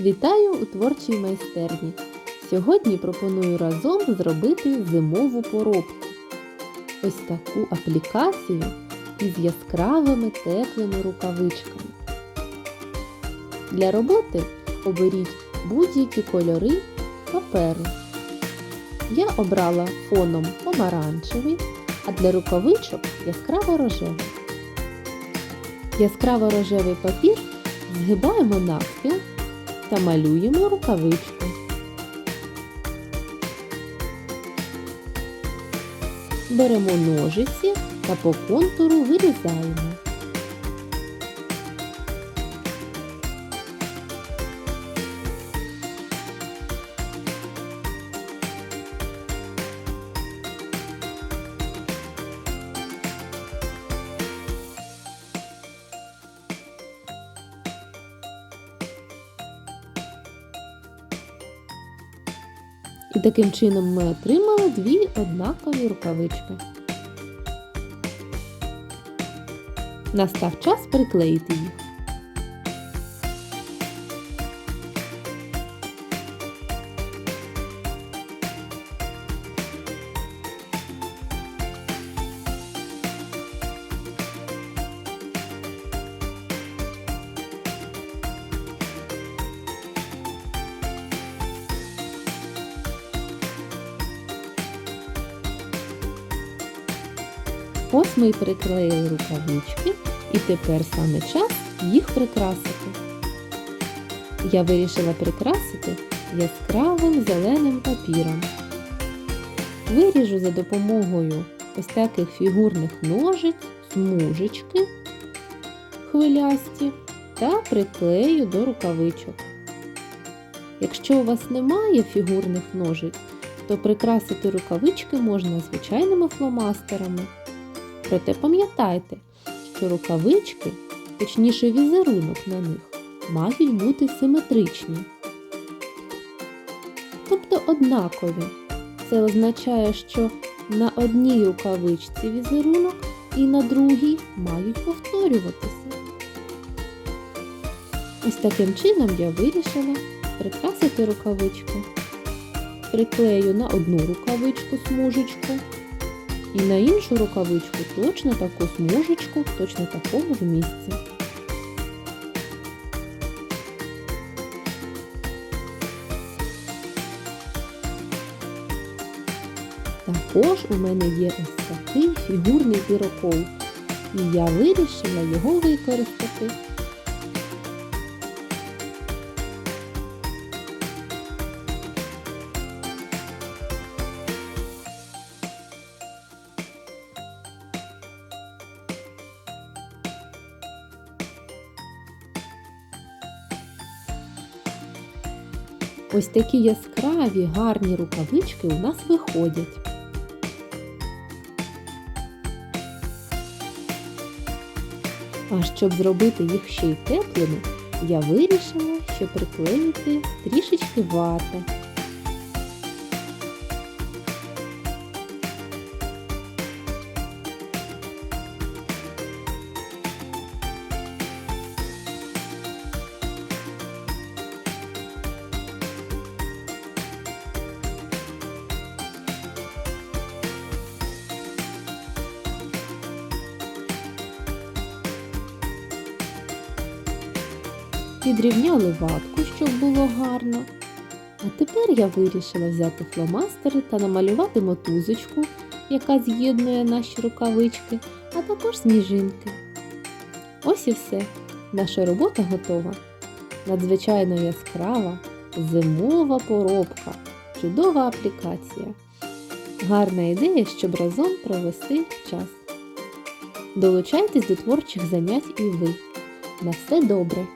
Вітаю у творчій майстерні. Сьогодні пропоную разом зробити зимову поробку. Ось таку аплікацію із яскравими теплими рукавичками. Для роботи оберіть будь-які кольори паперу. Я обрала фоном помаранчевий, а для рукавичок яскраво рожевий. Яскраво рожевий папір згибаємо навпіл та малюємо рукавичку. Беремо ножиці та по контуру вирізаємо. І таким чином ми отримали дві однакові рукавички. Настав час приклеїти їх. Ось ми й приклеїли рукавички, і тепер саме час їх прикрасити. Я вирішила прикрасити яскравим зеленим папіром. Виріжу за допомогою ось таких фігурних ножиць, смужечки хвилясті та приклею до рукавичок. Якщо у вас немає фігурних ножиць, то прикрасити рукавички можна звичайними фломастерами. Проте пам'ятайте, що рукавички, точніше візерунок на них, мають бути симетричні. Тобто однакові. Це означає, що на одній рукавичці візерунок і на другій мають повторюватися. Ось таким чином я вирішила прикрасити рукавичку. Приклею на одну рукавичку смужечку і на іншу рукавичку точно таку смужечку, точно такого ж місця. Також у мене є ось такий фігурний пірокол, і я вирішила його використати. Ось такі яскраві гарні рукавички у нас виходять. А щоб зробити їх ще й теплими, я вирішила, що приклеїти трішечки вати. Підрівняли ватку, щоб було гарно. А тепер я вирішила взяти фломастери та намалювати мотузочку, яка з'єднує наші рукавички, а також сніжинки. Ось і все. Наша робота готова. Надзвичайно яскрава, зимова поробка, чудова аплікація. Гарна ідея, щоб разом провести час. Долучайтесь до творчих занять і ви. На все добре!